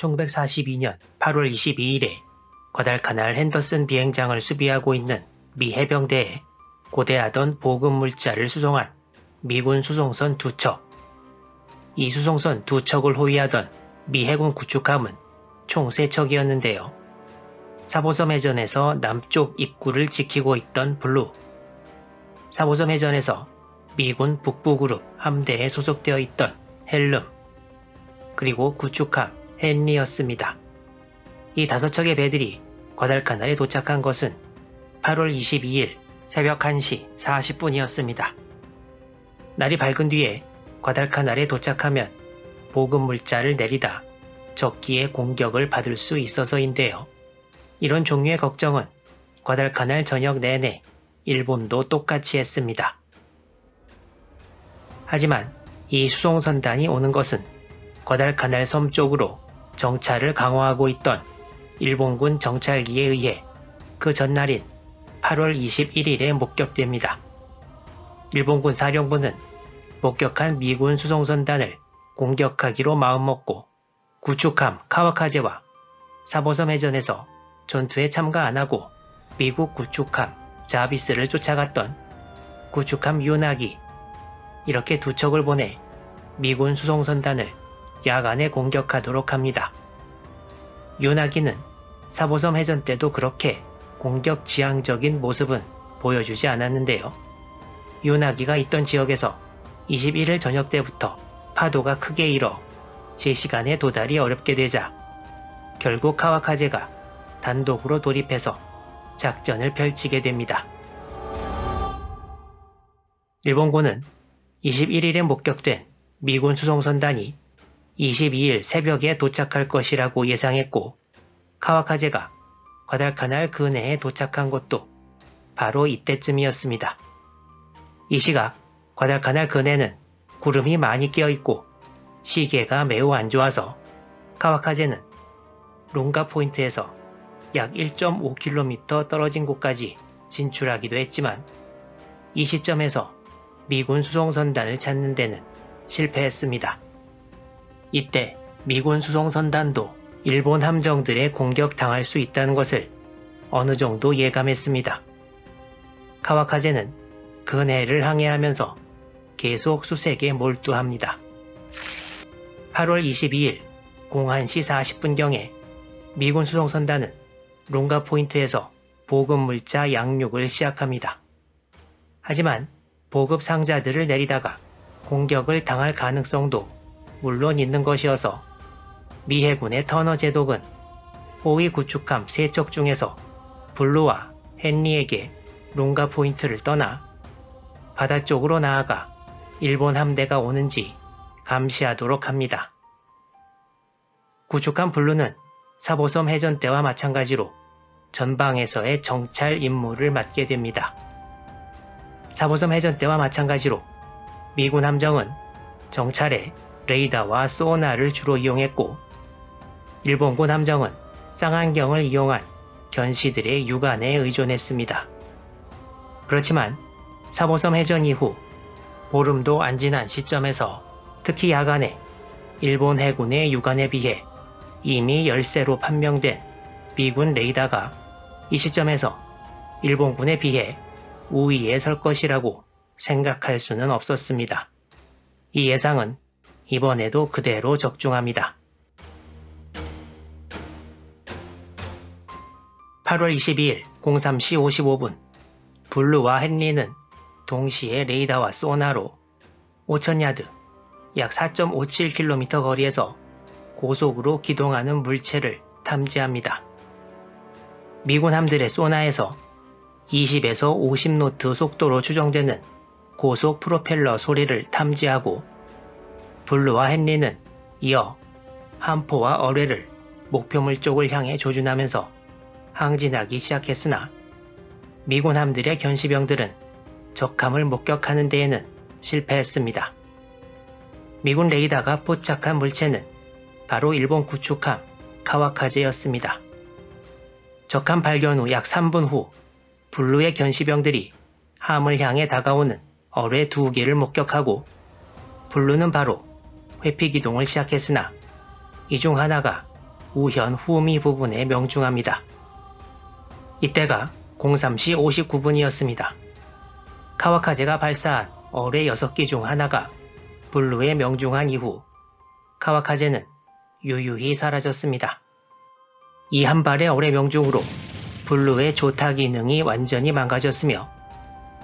1942년 8월 22일에 과달카날 핸더슨 비행장을 수비하고 있는 미 해병대에 고대하던 보급 물자를 수송한 미군 수송선 두 척. 이 수송선 두 척을 호위하던 미 해군 구축함은 총 세 척이었는데요. 사보섬 해전에서 남쪽 입구를 지키고 있던 블루. 사보섬 해전에서 미군 북부그룹 함대에 소속되어 있던 헬름. 그리고 구축함 헨리였습니다. 이 다섯 척의 배들이 과달카날에 도착한 것은 8월 22일 새벽 1시 40분이었습니다. 날이 밝은 뒤에 과달카날에 도착하면 보급 물자를 내리다 적기의 공격을 받을 수 있어서인데요. 이런 종류의 걱정은 과달카날 전역 내내 일본도 똑같이 했습니다. 하지만 이 수송선단이 오는 것은 과달카날 섬 쪽으로 정찰을 강화하고 있던 일본군 정찰기에 의해 그 전날인 8월 21일에 목격됩니다. 일본군 사령부는 목격한 미군 수송선단을 공격하기로 마음먹고 구축함 카와카제와 사보섬 해전에서 전투에 참가 안 하고 미국 구축함 자비스를 쫓아갔던 구축함 유나기 이렇게 두 척을 보내 미군 수송선단을 야간에 공격하도록 합니다. 유나기는 사보섬 해전 때도 그렇게 공격 지향적인 모습은 보여주지 않았는데요. 유나기가 있던 지역에서 21일 저녁 때부터 파도가 크게 일어 제 시간에 도달이 어렵게 되자 결국 카와카제가 단독으로 돌입해서 작전을 펼치게 됩니다. 일본군은 21일에 목격된 미군 수송선단이 22일 새벽에 도착할 것이라고 예상했고 카와카제가 과달카날 근해에 도착한 것도 바로 이때쯤이었습니다. 이 시각 과달카날 근해는 구름이 많이 끼어 있고 시계가 매우 안 좋아서 카와카제는 롱가 포인트에서 약 1.5km 떨어진 곳까지 진출하기도 했지만 이 시점에서 미군 수송선단을 찾는 데는 실패했습니다. 이때 미군 수송선단도 일본 함정들에 공격당할 수 있다는 것을 어느 정도 예감했습니다. 카와카제는 근해를 항해하면서 계속 수색에 몰두합니다. 8월 22일 01시 40분경에 미군 수송선단은 롱가 포인트에서 보급 물자 양육을 시작합니다. 하지만 보급 상자들을 내리다가 공격을 당할 가능성도 물론 있는 것이어서 미 해군의 터너 제독은 호위 구축함 3척 중에서 블루와 헨리에게 롱가 포인트를 떠나 바다 쪽으로 나아가 일본 함대가 오는지 감시하도록 합니다. 구축함 블루는 사보섬 해전 때와 마찬가지로 전방에서의 정찰 임무를 맡게 됩니다. 사보섬 해전 때와 마찬가지로 미군 함정은 정찰에 레이더와 소나를 주로 이용했고 일본군 함정은 쌍안경을 이용한 견시들의 육안에 의존했습니다. 그렇지만 사보섬 해전 이후 보름도 안 지난 시점에서 특히 야간에 일본 해군의 육안에 비해 이미 열세로 판명된 미군 레이더가 이 시점에서 일본군에 비해 우위에 설 것이라고 생각할 수는 없었습니다. 이 예상은 이번에도 그대로 적중합니다. 8월 22일 03시 55분 블루와 헨리는 동시에 레이더와 소나로 5000야드 약 4.57km 거리에서 고속으로 기동하는 물체를 탐지합니다. 미군 함들의 소나에서 20에서 50노트 속도로 추정되는 고속 프로펠러 소리를 탐지하고 블루와 헨리는 이어 함포와 어뢰를 목표물 쪽을 향해 조준하면서 항진하기 시작했으나 미군 함들의 견시병들은 적함을 목격하는 데에는 실패했습니다. 미군 레이더가 포착한 물체는 바로 일본 구축함 카와카제였습니다. 적함 발견 후 약 3분 후 블루의 견시병들이 함을 향해 다가오는 어뢰 두 개를 목격하고 블루는 바로 회피 기동을 시작했으나 이 중 하나가 우현 후미 부분에 명중합니다. 이때가 03시 59분이었습니다. 카와카제가 발사한 어뢰 6기 중 하나가 블루에 명중한 이후 카와카제는 유유히 사라졌습니다. 이 한 발의 어뢰 명중으로 블루의 조타 기능이 완전히 망가졌으며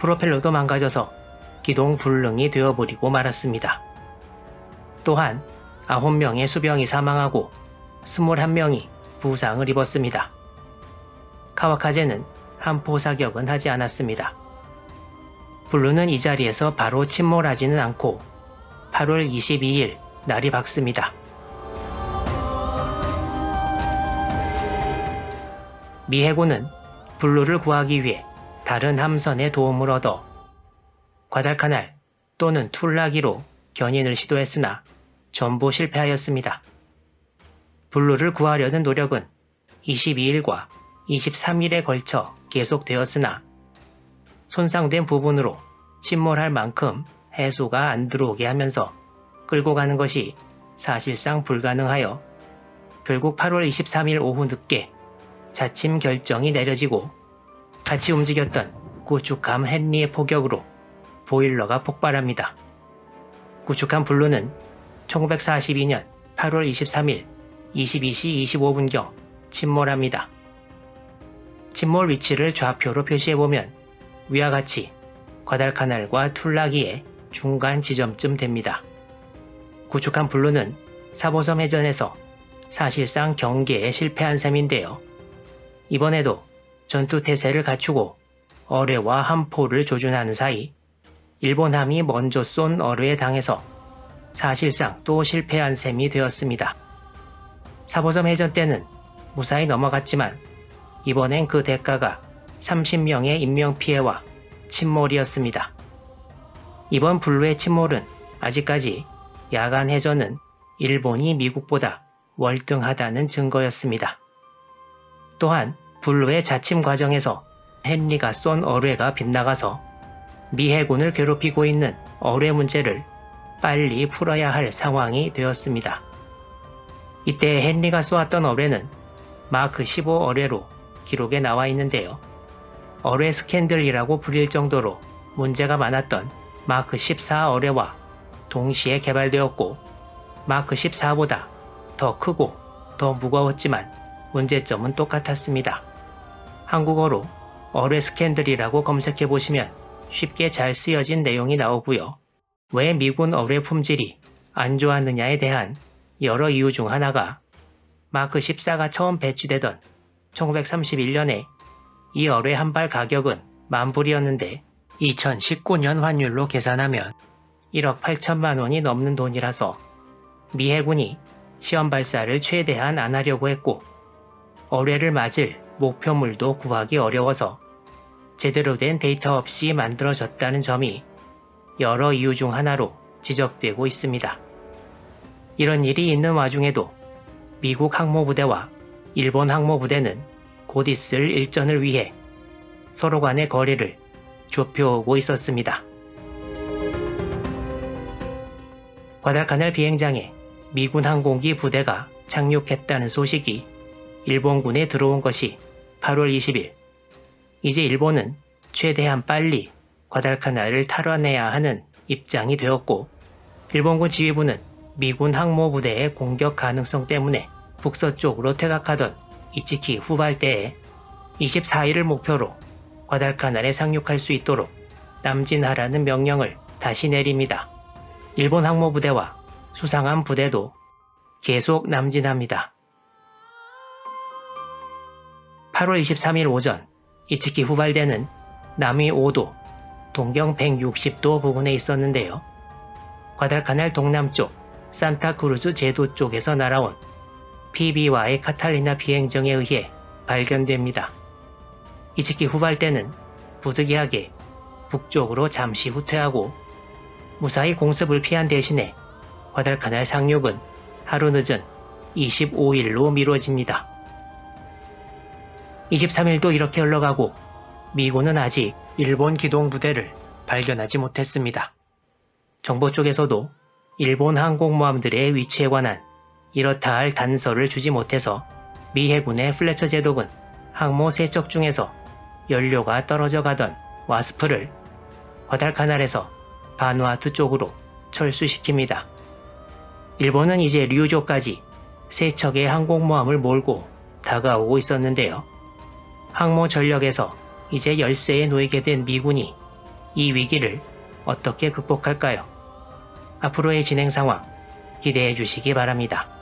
프로펠러도 망가져서 기동 불능이 되어버리고 말았습니다. 또한 9명의 수병이 사망하고 21명이 부상을 입었습니다. 카와카제는 한포 사격은 하지 않았습니다. 블루는 이 자리에서 바로 침몰하지는 않고 8월 22일 날이 밝습니다. 미 해군은 블루를 구하기 위해 다른 함선의 도움을 얻어 과달카날 또는 툴라기로 견인을 시도했으나 전부 실패하였습니다. 블루를 구하려는 노력은 22일과 23일에 걸쳐 계속되었으나 손상된 부분으로 침몰할 만큼 해수가 안 들어오게 하면서 끌고 가는 것이 사실상 불가능하여 결국 8월 23일 오후 늦게 자침 결정이 내려지고 같이 움직였던 구축함 헨리의 포격으로 보일러가 폭발합니다. 구축함 블루는 1942년 8월 23일 22시 25분경 침몰합니다. 침몰 위치를 좌표로 표시해보면 위와 같이 과달카날과 툴라기의 중간 지점쯤 됩니다. 구축한 블루는 사보섬 해전에서 사실상 경계에 실패한 셈인데요. 이번에도 전투 태세를 갖추고 어뢰와 함포를 조준하는 사이 일본함이 먼저 쏜 어뢰에 당해서 사실상 또 실패한 셈이 되었습니다. 사보섬 해전 때는 무사히 넘어갔지만 이번엔 그 대가가 30명의 인명피해와 침몰이었습니다. 이번 블루의 침몰은 아직까지 야간 해전은 일본이 미국보다 월등하다는 증거였습니다. 또한 블루의 자침 과정에서 헨리가 쏜 어뢰가 빗나가서 미 해군을 괴롭히고 있는 어뢰 문제를 빨리 풀어야 할 상황이 되었습니다. 이때 헨리가 쏘았던 어뢰는 마크 15 어뢰로 기록에 나와 있는데요. 어뢰 스캔들이라고 불릴 정도로 문제가 많았던 마크 14 어뢰와 동시에 개발되었고 마크 14보다 더 크고 더 무거웠지만 문제점은 똑같았습니다. 한국어로 어뢰 스캔들이라고 검색해 보시면 쉽게 잘 쓰여진 내용이 나오고요. 왜 미군 어뢰 품질이 안 좋았느냐에 대한 여러 이유 중 하나가 마크 14가 처음 배치되던 1931년에 이 어뢰 한 발 가격은 만불이었는데 2019년 환율로 계산하면 1억 8천만 원이 넘는 돈이라서 미 해군이 시험 발사를 최대한 안 하려고 했고 어뢰를 맞을 목표물도 구하기 어려워서 제대로 된 데이터 없이 만들어졌다는 점이 여러 이유 중 하나로 지적되고 있습니다. 이런 일이 있는 와중에도 미국 항모부대와 일본 항모부대는 곧 있을 일전을 위해 서로 간의 거리를 좁혀오고 있었습니다. 과달카날 비행장에 미군 항공기 부대가 착륙했다는 소식이 일본군에 들어온 것이 8월 20일. 이제 일본은 최대한 빨리 과달카날을 탈환해야 하는 입장이 되었고, 일본군 지휘부는 미군 항모부대의 공격 가능성 때문에 북서쪽으로 퇴각하던 이치키 후발대에 24일을 목표로 과달카날에 상륙할 수 있도록 남진하라는 명령을 다시 내립니다. 일본 항모부대와 수상한 부대도 계속 남진합니다. 8월 23일 오전 이치키 후발대는 남위 5도, 동경 160도 부근에 있었는데요. 과달카날 동남쪽 산타크루즈 제도 쪽에서 날아온 PB와의 카탈리나 비행정에 의해 발견됩니다. 이치키 후발대는 부득이하게 북쪽으로 잠시 후퇴하고 무사히 공습을 피한 대신에 과달카날 상륙은 하루 늦은 25일로 미뤄집니다. 23일도 이렇게 흘러가고 미군은 아직 일본 기동 부대를 발견하지 못했습니다. 정보 쪽에서도 일본 항공모함들의 위치에 관한 이렇다 할 단서를 주지 못해서 미 해군의 플래처 제독은 항모 세척 중에서 연료가 떨어져 가던 와스프를 과달카날에서 바누아투 쪽으로 철수시킵니다. 일본은 이제 류조까지 세척의 항공모함을 몰고 다가오고 있었는데요. 항모 전력에서 이제 열세에 놓이게 된 미군이 이 위기를 어떻게 극복할까요? 앞으로의 진행 상황 기대해 주시기 바랍니다.